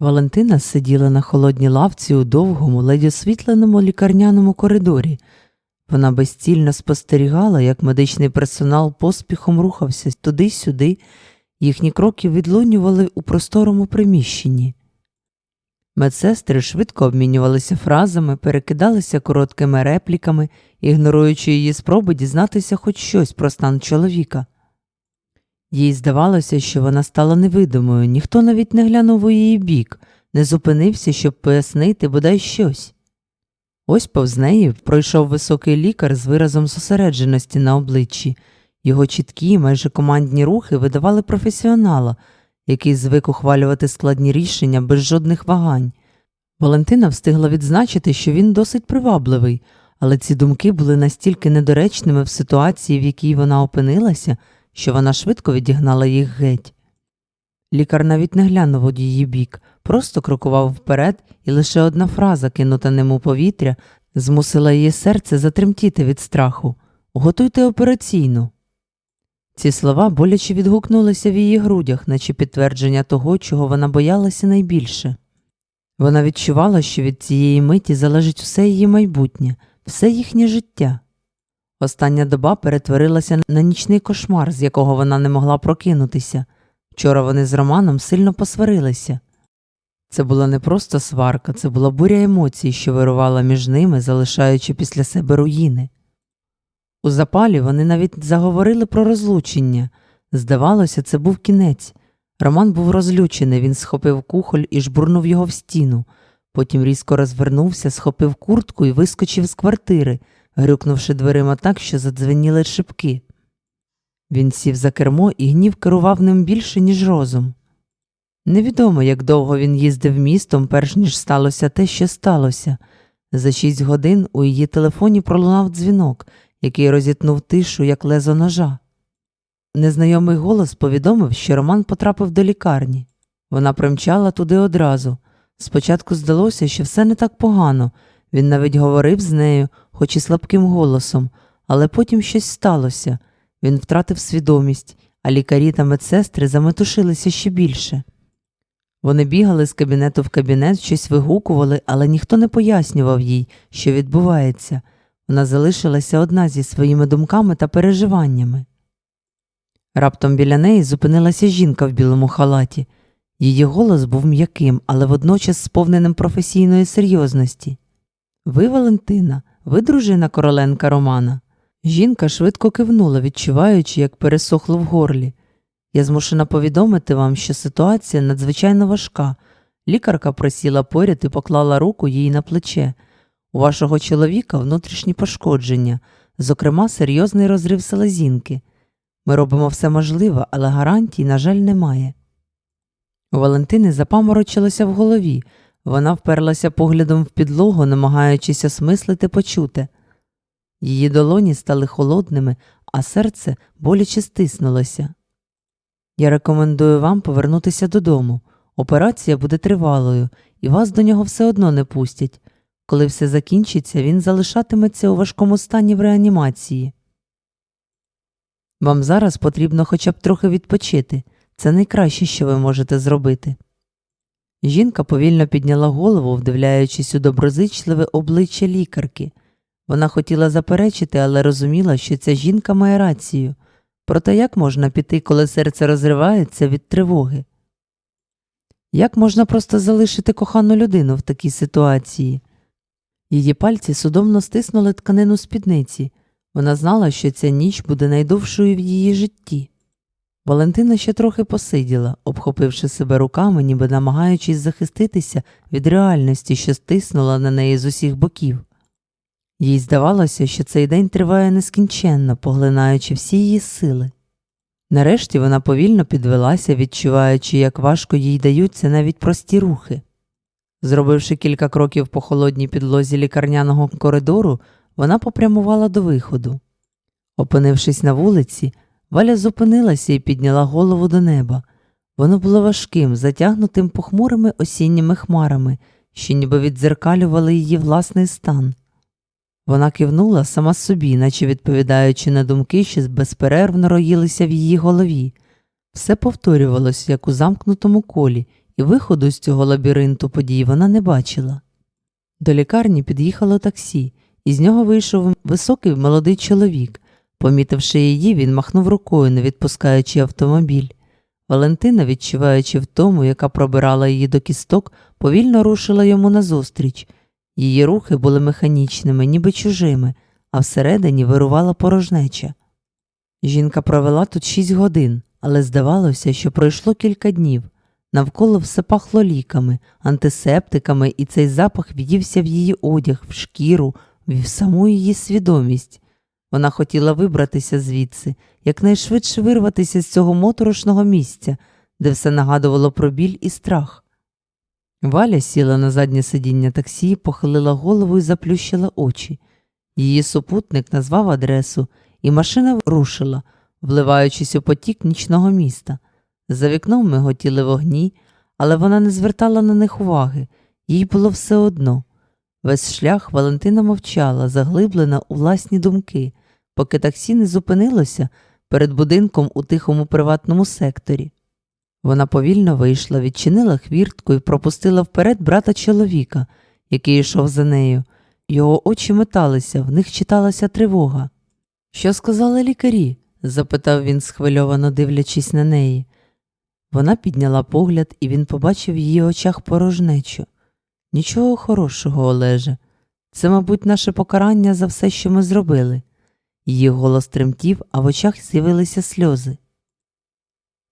Валентина сиділа на холодній лавці у довгому, ледь освітленому лікарняному коридорі. Вона безцільно спостерігала, як медичний персонал поспіхом рухався туди-сюди, їхні кроки відлунювали у просторому приміщенні. Медсестри швидко обмінювалися фразами, перекидалися короткими репліками, ігноруючи її спроби дізнатися хоч щось про стан чоловіка. Їй здавалося, що вона стала невидимою, ніхто навіть не глянув у її бік, не зупинився, щоб пояснити бодай щось. Ось повз неї пройшов високий лікар з виразом зосередженості на обличчі. Його чіткі, майже командні рухи видавали професіонала, який звик ухвалювати складні рішення без жодних вагань. Валентина встигла відзначити, що він досить привабливий, але ці думки були настільки недоречними в ситуації, в якій вона опинилася, що вона швидко відігнала їх геть. Лікар навіть не глянув у її бік, просто крокував вперед, і лише одна фраза, кинута ним у повітря, змусила її серце затремтіти від страху Готуйте операційну. Ці слова боляче відгукнулися в її грудях, наче підтвердження того, чого вона боялася найбільше. Вона відчувала, що від цієї миті залежить все її майбутнє, все їхнє життя. Остання доба перетворилася на нічний кошмар, з якого вона не могла прокинутися. Вчора вони з Романом сильно посварилися. Це була не просто сварка, це була буря емоцій, що вирувала між ними, залишаючи після себе руїни. У запалі вони навіть заговорили про розлучення. Здавалося, це був кінець. Роман був розлючений, він схопив кухоль і жбурнув його в стіну. Потім різко розвернувся, схопив куртку і вискочив з квартири, грюкнувши дверима так, що задзвеніли шибки. Він сів за кермо і гнів керував ним більше, ніж розум. Невідомо, як довго він їздив містом, перш ніж сталося те, що сталося. За шість годин у її телефоні пролунав дзвінок, який розітнув тишу, як лезо ножа. Незнайомий голос повідомив, що Роман потрапив до лікарні. Вона примчала туди одразу. Спочатку здалося, що все не так погано. Він навіть говорив з нею, хоч і слабким голосом, але потім щось сталося. Він втратив свідомість, а лікарі та медсестри заметушилися ще більше. Вони бігали з кабінету в кабінет, щось вигукували, але ніхто не пояснював їй, що відбувається. Вона залишилася одна зі своїми думками та переживаннями. Раптом біля неї зупинилася жінка в білому халаті. Її голос був м'яким, але водночас сповненим професійної серйозності. Ви, Валентина, ви дружина короленка Романа. Жінка швидко кивнула, відчуваючи, як пересохло в горлі. Я змушена повідомити вам, що ситуація надзвичайно важка. Лікарка просіла поряд і поклала руку їй на плече. У вашого чоловіка внутрішні пошкодження, зокрема, серйозний розрив селезінки. Ми робимо все можливе, але гарантій, на жаль, немає. У Валентини запаморочилося в голові. Вона вперлася поглядом в підлогу, намагаючись осмислити почуте. Її долоні стали холодними, а серце боляче стиснулося. Я рекомендую вам повернутися додому. Операція буде тривалою, і вас до нього все одно не пустять. Коли все закінчиться, він залишатиметься у важкому стані в реанімації. Вам зараз потрібно хоча б трохи відпочити. Це найкраще, що ви можете зробити. Жінка повільно підняла голову, вдивляючись у доброзичливе обличчя лікарки. Вона хотіла заперечити, але розуміла, що ця жінка має рацію. Проте як можна піти, коли серце розривається від тривоги? Як можна просто залишити кохану людину в такій ситуації? Її пальці судомно стиснули тканину спідниці. Вона знала, що ця ніч буде найдовшою в її житті. Валентина ще трохи посиділа, обхопивши себе руками, ніби намагаючись захиститися від реальності, що стиснула на неї з усіх боків. Їй здавалося, що цей день триває нескінченно, поглинаючи всі її сили. Нарешті вона повільно підвелася, відчуваючи, як важко їй даються навіть прості рухи. Зробивши кілька кроків по холодній підлозі лікарняного коридору, вона попрямувала до виходу. Опинившись на вулиці, Валя зупинилася і підняла голову до неба. Воно було важким, затягнутим похмурими осінніми хмарами, що ніби віддзеркалювали її власний стан. Вона кивнула сама собі, наче відповідаючи на думки, що безперервно роїлися в її голові. Все повторювалося, як у замкнутому колі, і виходу з цього лабіринту подій вона не бачила. До лікарні під'їхало таксі, і з нього вийшов високий молодий чоловік. Помітивши її, він махнув рукою, не відпускаючи автомобіль. Валентина, відчуваючи втому, яка пробирала її до кісток, повільно рушила йому назустріч. Її рухи були механічними, ніби чужими, а всередині вирувала порожнеча. Жінка провела тут шість годин, але здавалося, що пройшло кілька днів. Навколо все пахло ліками, антисептиками, і цей запах в'ївся в її одяг, в шкіру, в саму її свідомість. Вона хотіла вибратися звідси, якнайшвидше вирватися з цього моторошного місця, де все нагадувало про біль і страх. Валя сіла на заднє сидіння таксі, похилила голову і заплющила очі. Її супутник назвав адресу, і машина рушила, вливаючись у потік нічного міста. За вікном миготіли вогні, але вона не звертала на них уваги, їй було все одно. Весь шлях Валентина мовчала, заглиблена у власні думки, поки таксі не зупинилося перед будинком у тихому приватному секторі. Вона повільно вийшла, відчинила хвіртку і пропустила вперед брата чоловіка, який йшов за нею. Його очі металися, в них читалася тривога. Що сказали лікарі? запитав він, схвильовано дивлячись на неї. Вона підняла погляд, і він побачив в її очах порожнечу. Нічого хорошого, Олеже. Це, мабуть, наше покарання за все, що ми зробили. Її голос тремтів, а в очах з'явилися сльози.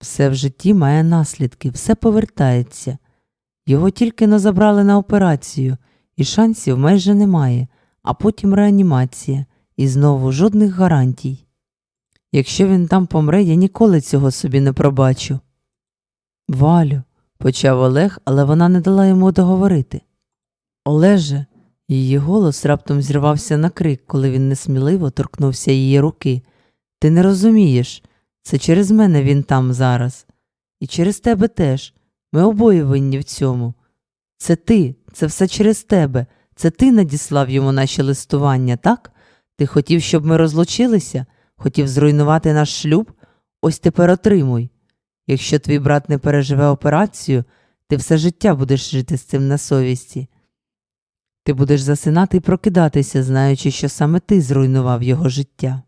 Все в житті має наслідки, все повертається. Його тільки не забрали на операцію, і шансів майже немає, а потім реанімація, і знову жодних гарантій. Якщо він там помре, я ніколи цього собі не пробачу. Валю, почав Олег, але вона не дала йому договорити. Олеже, її голос раптом зірвався на крик, коли він несміливо торкнувся її руки. Ти не розумієш, це через мене він там зараз. І через тебе теж. Ми обоє винні в цьому. Це ти, це все через тебе. Це ти надіслав йому наші листування, так? Ти хотів, щоб ми розлучилися, хотів зруйнувати наш шлюб? Ось тепер отримуй. Якщо твій брат не переживе операцію, ти все життя будеш жити з цим на совісті. Ти будеш засинати і прокидатися, знаючи, що саме ти зруйнував його життя.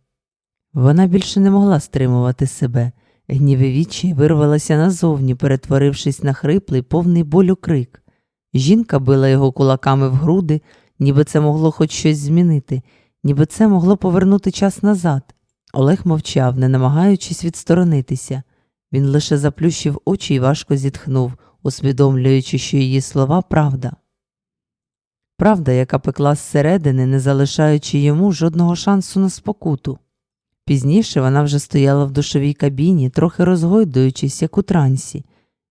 Вона більше не могла стримувати себе. Гнів і вирвалася назовні, перетворившись на хриплий, повний болю крик. Жінка била його кулаками в груди, ніби це могло хоч щось змінити, ніби це могло повернути час назад. Олег мовчав, не намагаючись відсторонитися. Він лише заплющив очі і важко зітхнув, усвідомлюючи, що її слова правда. Правда, яка пекла зсередини, не залишаючи йому жодного шансу на спокуту. Пізніше вона вже стояла в душовій кабіні, трохи розгойдуючись, як у трансі.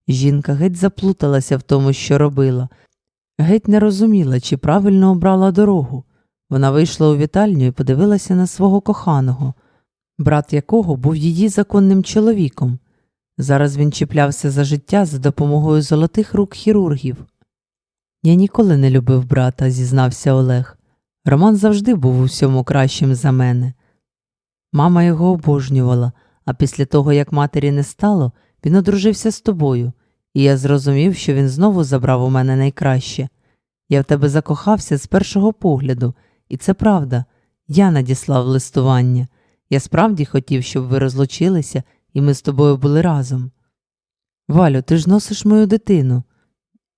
Жінка геть заплуталася в тому, що робила, геть не розуміла, чи правильно обрала дорогу. Вона вийшла у вітальню і подивилася на свого коханого, брат якого був її законним чоловіком. Зараз він чіплявся за життя за допомогою золотих рук хірургів. Я ніколи не любив брата, зізнався Олег. Роман завжди був у всьому кращим за мене. Мама його обожнювала, а після того, як матері не стало, він одружився з тобою, і я зрозумів, що він знову забрав у мене найкраще. Я в тебе закохався з першого погляду, і це правда. Я надіслав листування. Я справді хотів, щоб ви розлучилися, і ми з тобою були разом. Валю, ти ж носиш мою дитину.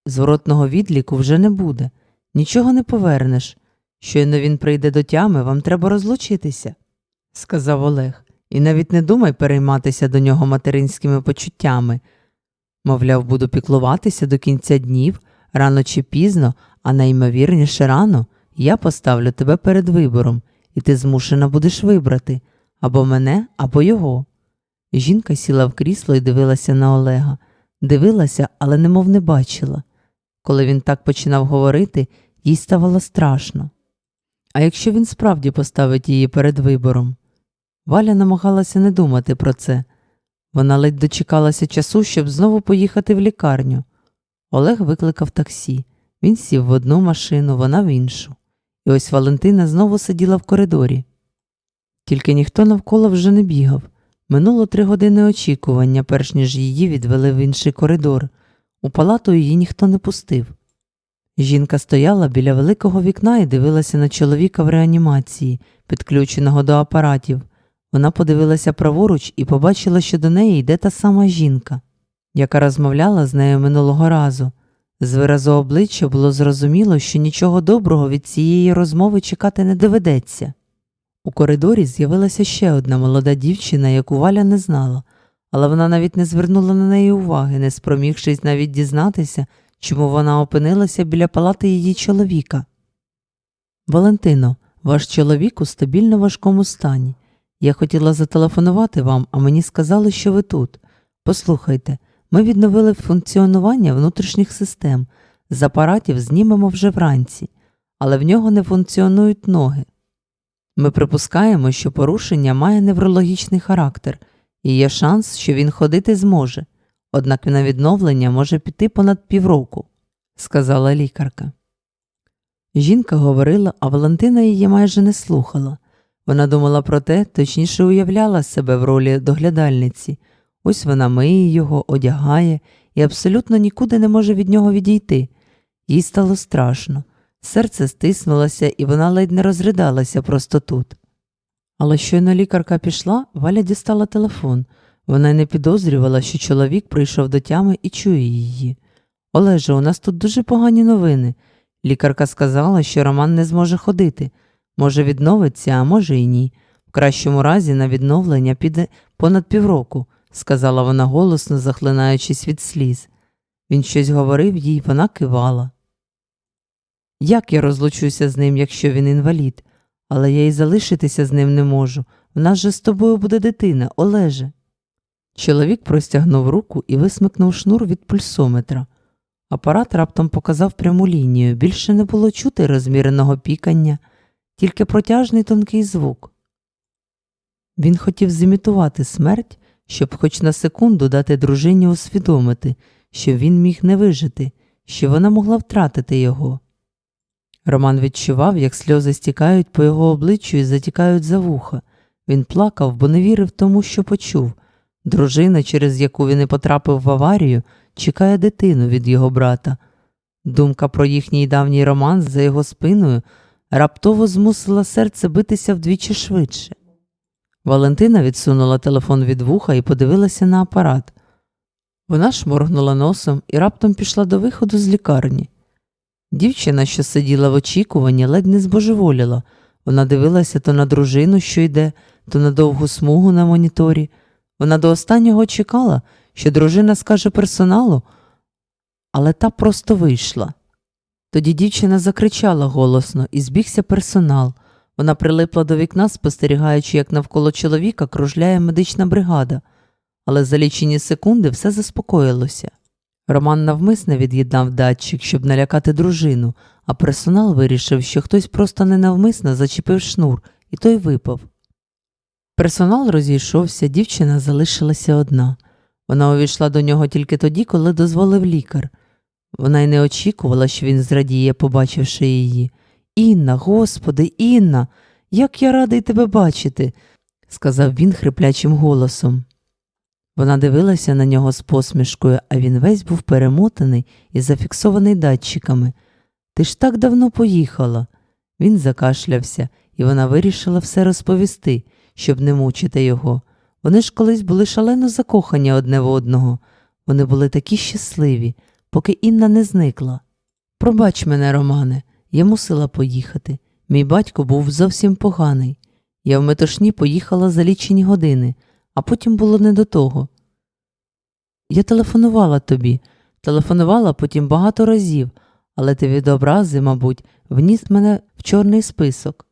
Зворотного відліку вже не буде, нічого не повернеш. Щойно він прийде до тями, вам треба розлучитися, сказав Олег, і навіть не думай перейматися до нього материнськими почуттями. Мовляв, буду піклуватися до кінця днів, рано чи пізно, а найімовірніше рано, я поставлю тебе перед вибором, і ти змушена будеш вибрати або мене, або його. Жінка сіла в крісло і дивилася на Олега, дивилася, але немов не бачила. Коли він так починав говорити, їй ставало страшно. А якщо він справді поставить її перед вибором? Валя намагалася не думати про це. Вона ледь дочекалася часу, щоб знову поїхати в лікарню. Олег викликав таксі. Він сів в одну машину, вона в іншу. І ось Валентина знову сиділа в коридорі. Тільки ніхто навколо вже не бігав. Минуло три години очікування, перш ніж її відвели в інший коридор. У палату її ніхто не пустив. Жінка стояла біля великого вікна і дивилася на чоловіка в реанімації, підключеного до апаратів. Вона подивилася праворуч і побачила, що до неї йде та сама жінка, яка розмовляла з нею минулого разу. З виразу обличчя було зрозуміло, що нічого доброго від цієї розмови чекати не доведеться. У коридорі з'явилася ще одна молода дівчина, яку Валя не знала, але вона навіть не звернула на неї уваги, не спромігшись навіть дізнатися, чому вона опинилася біля палати її чоловіка. Валентино, ваш чоловік у стабільно важкому стані. Я хотіла зателефонувати вам, а мені сказали, що ви тут. Послухайте, ми відновили функціонування внутрішніх систем. З апаратів знімемо вже вранці, але в нього не функціонують ноги. Ми припускаємо, що порушення має неврологічний характер, і є шанс, що він ходити зможе, однак на відновлення може піти понад півроку, сказала лікарка. Жінка говорила, а Валентина її майже не слухала. Вона думала про те, точніше уявляла себе в ролі доглядальниці. Ось вона миє його, одягає і абсолютно нікуди не може від нього відійти. Їй стало страшно. Серце стиснулося, і вона ледь не розридалася просто тут. Але щойно лікарка пішла, Валя дістала телефон. Вона й не підозрювала, що чоловік прийшов до тями і чує її. Олеже, у нас тут дуже погані новини. Лікарка сказала, що Роман не зможе ходити. Може, відновиться, а може і ні. В кращому разі на відновлення піде понад півроку, сказала вона голосно, захлинаючись від сліз. Він щось говорив їй, вона кивала. Як я розлучуся з ним, якщо він інвалід? Але я й залишитися з ним не можу. В нас же з тобою буде дитина, Олеже. Чоловік простягнув руку і висмикнув шнур від пульсометра. Апарат раптом показав пряму лінію, більше не було чути розміреного пікання, тільки протяжний тонкий звук. Він хотів зімітувати смерть, щоб хоч на секунду дати дружині усвідомити, що він міг не вижити, що вона могла втратити його. Роман відчував, як сльози стікають по його обличчю і затікають за вуха. Він плакав, бо не вірив тому, що почув. Дружина, через яку він і потрапив в аварію, чекає дитину від його брата. Думка про їхній давній роман за його спиною раптово змусила серце битися вдвічі швидше. Валентина відсунула телефон від вуха і подивилася на апарат. Вона шморгнула носом і раптом пішла до виходу з лікарні. Дівчина, що сиділа в очікуванні, ледь не збожеволіла. Вона дивилася то на дружину, що йде, то на довгу смугу на моніторі. Вона до останнього чекала, що дружина скаже персоналу, але та просто вийшла. Тоді дівчина закричала голосно і збігся персонал. Вона прилипла до вікна, спостерігаючи, як навколо чоловіка кружляє медична бригада, але за лічені секунди все заспокоїлося. Роман навмисне від'єднав датчик, щоб налякати дружину, а персонал вирішив, що хтось просто ненавмисно зачепив шнур, і той випав. Персонал розійшовся, дівчина залишилася одна. Вона увійшла до нього тільки тоді, коли дозволив лікар. Вона й не очікувала, що він зрадіє, побачивши її. Інна, господи, Інна, як я радий тебе бачити, сказав він хриплячим голосом. Вона дивилася на нього з посмішкою, а він весь був перемотаний і зафіксований датчиками. Ти ж так давно поїхала. Він закашлявся, і вона вирішила все розповісти, щоб не мучити його. Вони ж колись були шалено закохані одне в одного. Вони були такі щасливі, поки Інна не зникла. Пробач мене, Романе, я мусила поїхати. Мій батько був зовсім поганий. Я в метушні поїхала за лічені години, а потім було не до того. Я телефонувала тобі, телефонувала потім багато разів, але ти від образи, мабуть, вніс мене в чорний список.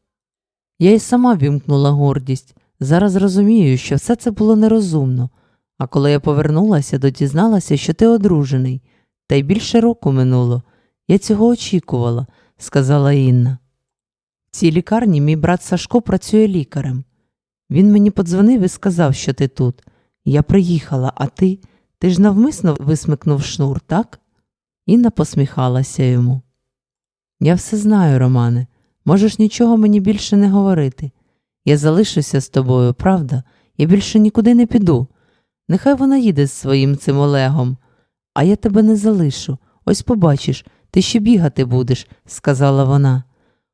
Я й сама вімкнула гордість. Зараз розумію, що все це було нерозумно, а коли я повернулася, то дізналася, що ти одружений, та й більше року минуло. Я цього очікувала, сказала Інна. В цій лікарні мій брат Сашко працює лікарем. Він мені подзвонив і сказав, що ти тут. Я приїхала, а ти. Ти ж навмисно висмикнув шнур, так? Інна посміхалася йому. Я все знаю, Романе. Можеш нічого мені більше не говорити. Я залишуся з тобою, правда? Я більше нікуди не піду. Нехай вона їде з своїм цим Олегом, а я тебе не залишу. Ось побачиш, ти ще бігати будеш, сказала вона.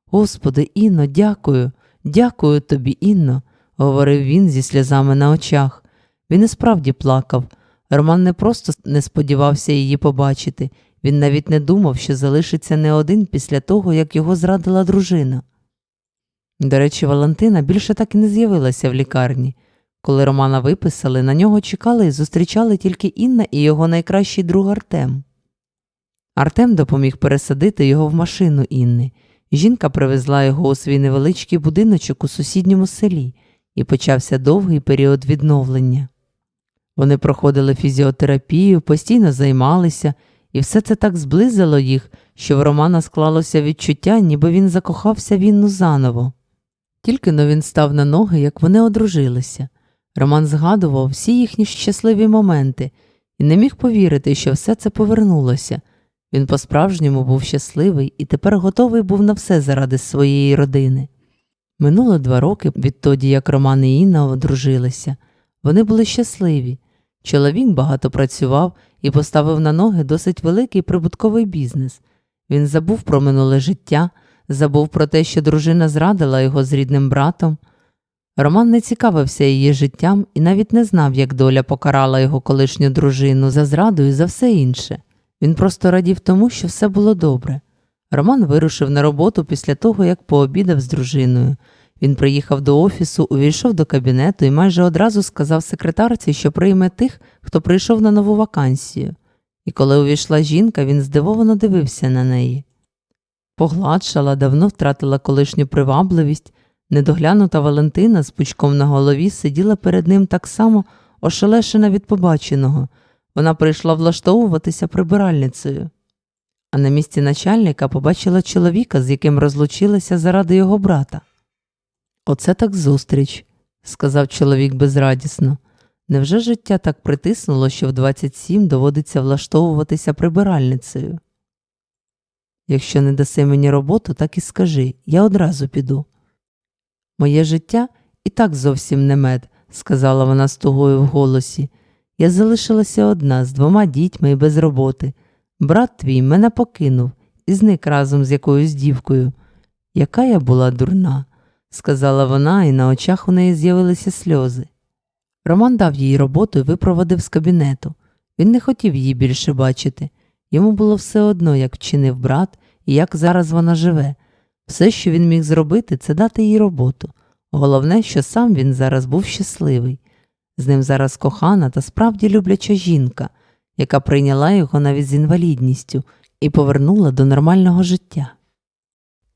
Господи, Інно, дякую, дякую тобі, Інно, говорив він зі сльозами на очах. Він і справді плакав. Роман не просто не сподівався її побачити, він навіть не думав, що залишиться не один після того, як його зрадила дружина. До речі, Валентина більше так і не з'явилася в лікарні. Коли Романа виписали, на нього чекали і зустрічали тільки Інна і його найкращий друг Артем. Артем допоміг пересадити його в машину Інни. Жінка привезла його у свій невеличкий будиночок у сусідньому селі, і почався довгий період відновлення. Вони проходили фізіотерапію, постійно займалися, і все це так зблизило їх, що в Романа склалося відчуття, ніби він закохався в Інну заново. Тільки но він став на ноги, як вони одружилися. Роман згадував всі їхні щасливі моменти і не міг повірити, що все це повернулося. Він по-справжньому був щасливий і тепер готовий був на все заради своєї родини. Минуло два роки відтоді, як Роман і Інна одружилися. Вони були щасливі. Чоловік багато працював і поставив на ноги досить великий прибутковий бізнес. Він забув про минуле життя, забув про те, що дружина зрадила його з рідним братом. Роман не цікавився її життям і навіть не знав, як доля покарала його колишню дружину за зраду і за все інше. Він просто радів тому, що все було добре. Роман вирушив на роботу після того, як пообідав з дружиною. Він приїхав до офісу, увійшов до кабінету і майже одразу сказав секретарці, що прийме тих, хто прийшов на нову вакансію. І коли увійшла жінка, він здивовано дивився на неї. Погладшала, давно втратила колишню привабливість, недоглянута Валентина з пучком на голові сиділа перед ним так само ошелешена від побаченого. Вона прийшла влаштовуватися прибиральницею. А на місці начальника побачила чоловіка, з яким розлучилася заради його брата. Оце так зустріч, сказав чоловік безрадісно. Невже життя так притиснуло, що в 27 доводиться влаштовуватися прибиральницею? Якщо не даси мені роботу, так і скажи, я одразу піду. Моє життя і так зовсім не мед, сказала вона з тугою в голосі. Я залишилася одна з двома дітьми і без роботи. Брат твій мене покинув і зник разом з якоюсь дівкою. Яка я була дурна, сказала вона, і на очах у неї з'явилися сльози. Роман дав їй роботу і випроводив з кабінету. Він не хотів її більше бачити. Йому було все одно, як вчинив брат і як зараз вона живе. Все, що він міг зробити, це дати їй роботу. Головне, що сам він зараз був щасливий. З ним зараз кохана та справді любляча жінка, яка прийняла його навіть з інвалідністю і повернула до нормального життя.